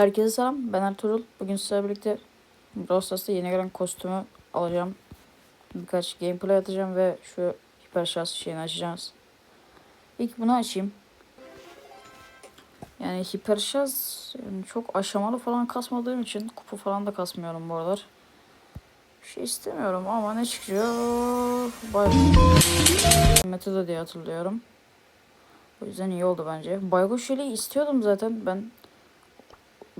Herkese selam. Ben Ertuğrul. Bugün sizlerle birlikte Brawl Stars'ta yeni gelen kostümü alacağım. Birkaç gameplay atacağım ve şu hiper şans şeyini açacağız. İlk bunu açayım. Yani hiper şans yani çok aşamalı falan kasmadığım için kupu falan da kasmıyorum bu aralar. Bir şey istemiyorum ama ne çıkıyor? Bay Metoda diye hatırlıyorum. O yüzden iyi oldu bence. Baykuş Şeli'yi istiyordum zaten ben.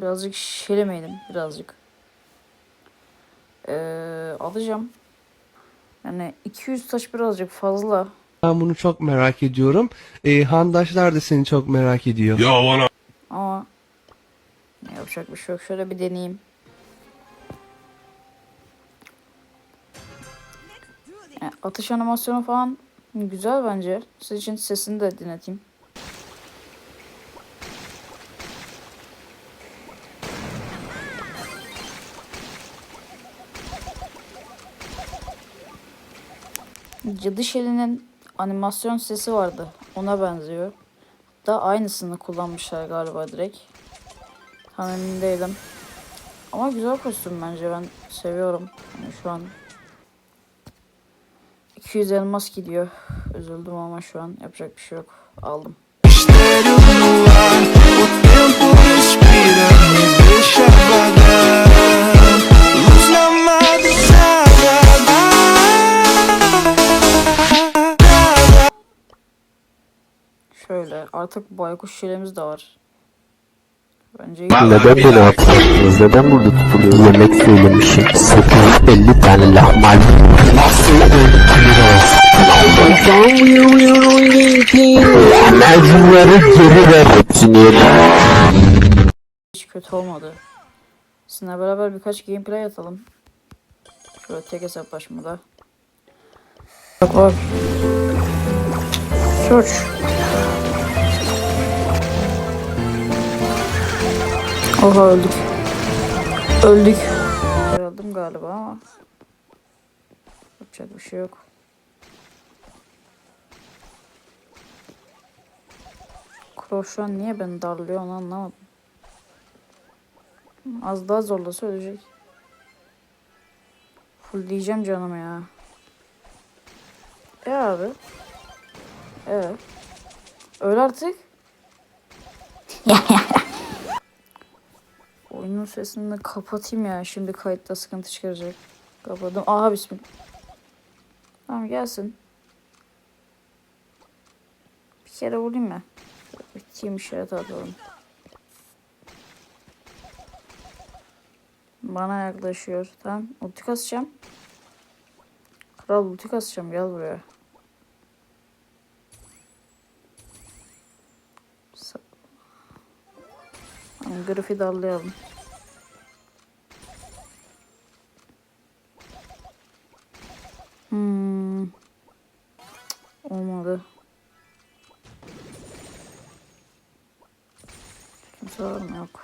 Birazcık şelemeydim birazcık. Ee, alacağım. Yani 200 taş birazcık fazla. Ben bunu çok merak ediyorum. Ee, handaşlar da seni çok merak ediyor. Ya bana Ama ne yapacak bir şey yok. Şöyle bir deneyeyim. Yani atış animasyonu falan güzel bence. Siz için sesini de dinleteyim. Cadı Şeli'nin animasyon sesi vardı. Ona benziyor. Da aynısını kullanmışlar galiba direkt. Tam emin değilim. Ama güzel kostüm bence ben seviyorum. Yani şu an 200 elmas gidiyor. Üzüldüm ama şu an yapacak bir şey yok. Aldım. Mistério Şöyle artık baykuş şelemiz de var. Bence Neden beni hatırlattınız? Neden burada tutuluyor? Yemek söylemişim. 850 tane lahmacun. Nasıl? Lahmacunları geri ver hepsini. hiç kötü olmadı. Sizinle beraber birkaç gameplay atalım. Şöyle tek hesaplaşmada. Bak bak. Search. Oha öldük. Öldük. Öldüm galiba ama. Yapacak bir şey yok. Crow niye beni darlıyor onu anlamadım. Az daha zorlasa ölecek. Full diyeceğim canım ya. E abi. Evet. Öl artık. Oyunun sesini kapatayım ya. Şimdi kayıtta sıkıntı çıkaracak. Kapadım. Aha bismillah. Tamam gelsin. Bir kere vurayım mı? Bir team işareti atalım. Bana yaklaşıyor. Tamam. Ulti kasacağım. Kral ulti kasacağım. Gel buraya. Griff'i darlayalım. Olmadı. Kimse var mı? Yok.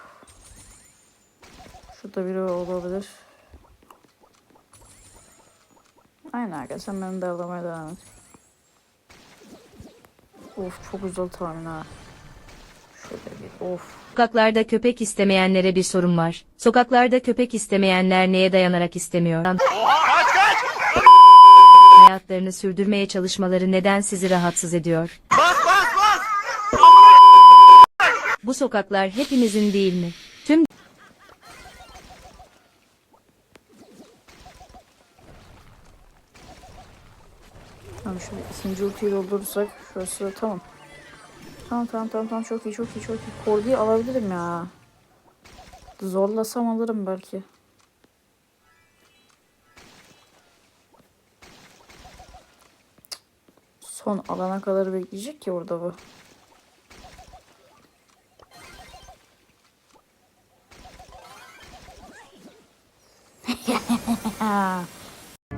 Şurada biri olabilir. Aynen arkadaşlar sen beni darlamaya devam et. Of çok güzel tahmin ha. Şöyle bir of. Sokaklarda köpek istemeyenlere bir sorun var. Sokaklarda köpek istemeyenler neye dayanarak istemiyor? Hayatlarını sürdürmeye çalışmaları neden sizi rahatsız ediyor? Bu sokaklar hepimizin değil mi? Tüm Tamam şimdi ikinci ultiyi doldurursak şurası tamam. Tamam tamam tamam tamam çok iyi çok iyi çok iyi. Kordi'yi alabilirim ya. Zorlasam alırım belki. Son alana kadar bekleyecek ki orada bu.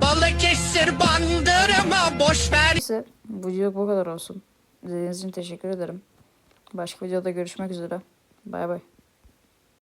Balıkesir bandırma boş ver. Neyse bu video bu kadar olsun. İzlediğiniz için teşekkür ederim. Başka videoda görüşmek üzere. Bay bay.